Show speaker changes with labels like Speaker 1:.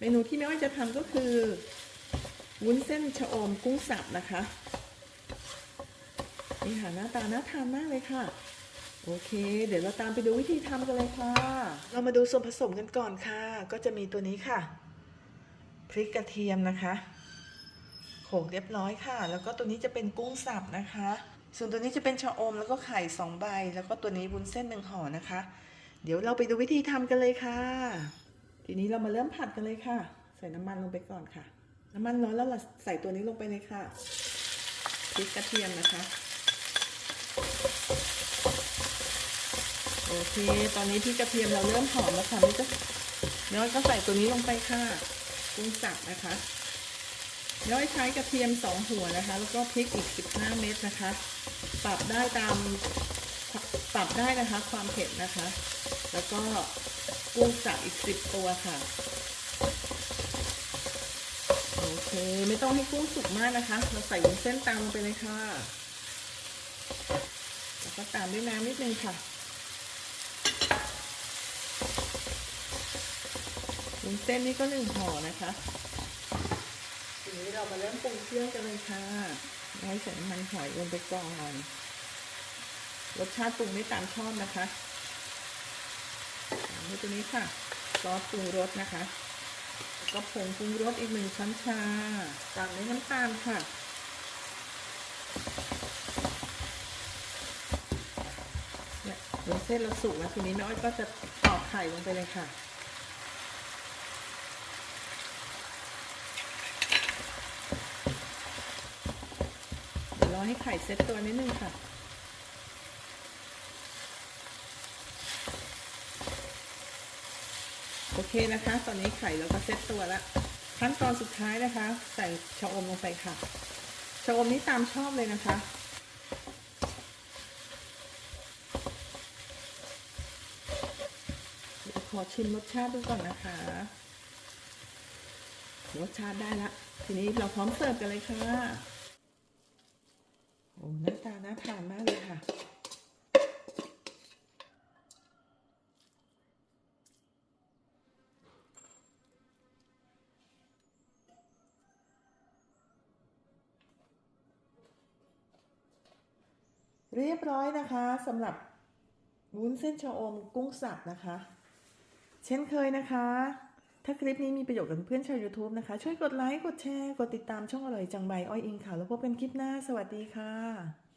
Speaker 1: เมนูที่แม่อ้อยจะทำก็คือวุ้นเส้นชะอมกุ้งสับนะคะ นี่ค่ะหน้าตาน่าทานมากเลยค่ะ โอเค เดี๋ยวเราตามไปดูวิธีทำกันเลยค่ะ เรามาดูส่วนผสมกันก่อนค่ะ ก็จะมีตัวนี้ค่ะพริกกระเทียมนะคะโขลกเรียบร้อยค่ะ แล้วก็ตัวนี้จะเป็นกุ้งสับนะคะ ส่วนตัวนี้จะเป็นชะอมแล้วก็ไข่สองใบ แล้วก็ตัวนี้วุ้นเส้นหนึ่งห่อนะคะ เดี๋ยวเราไปดูวิธีทำกันเลยค่ะ ทีนี้เรามาเริ่มผัดกันเลยค่ะ ใส่น้ำมันลงไปก่อนค่ะ น้ำมันร้อนแล้วเราใส่ตัวนี้ลงไปเลยค่ะพริกกระเทียมนะคะโอเค ตอนนี้พริกกระเทียมเราเริ่มหอมแล้วค่ะนี่ก็น้อยก็ใส่ตัวนี้ลงไปค่ะกุ้งสับนะคะย้อยใช้กระเทียมสองหัวนะคะ แล้วก็พริกอีก15เม็ดนะคะ ปรับได้ตามปรับได้นะคะ ความเผ็ดนะคะ แล้วก็ กุ้งสับอีก10ตัวค่ะ โอเค ไม่ต้องให้กุ้งสุกมากนะคะ เราใส่วุ้นเส้นตามลงไปเลยค่ะ แล้วก็ตามด้วยน้ำนิดนึงค่ะวุ้นเส้นนี่ก็หนึ่งห่อนะคะทีนี้เรามาเริ่มปรุงเครื่องกันเลยค่ะให้ใส่น้ำมันหอยลงไปก่อนรสชาติปรุงไม่ตามชอบนะคะ ตัวนี้ค่ะ ซอสปรุงรสนะคะแล้วก็ผงปรุงรสอีกหนึ่งช้อนชา ตามด้วยน้ำตาลค่ะ เนี่ยเดี๋ยวเส้นเราสุกแล้วทีนี้แม่อ้อยก็จะตอกไข่ลงไปเลยค่ะเดี๋ยวรอให้ไข่เซ็ตตัวนิดนึงค่ะ โอเคนะคะ ตอนนี้ไข่เราก็เซ็ตตัวแล้วขั้นตอนสุดท้ายนะคะ ใส่ชะอมลงไปค่ะชะอมนี้ตามชอบเลยนะคะเดี๋ยวขอชิมรสชาติดูก่อนนะคะ รสชาติได้ละ ทีนี้เราพร้อมเสิร์ฟกันเลยค่ะ โอ้หน้าตาน่าทานมากเลยค่ะ เรียบร้อยนะคะสำหรับวุ้นเส้นชะอมกุ้งสับนะคะ เช่นเคยนะคะ ถ้าคลิปนี้มีประโยชน์กับเพื่อนชาว YouTube นะคะ ช่วยกดไลค์ กดแชร์ กดติดตามช่องอร่อยจังใบอ้อยอิงค่ะ แล้วพบกันคลิปหน้า สวัสดีค่ะ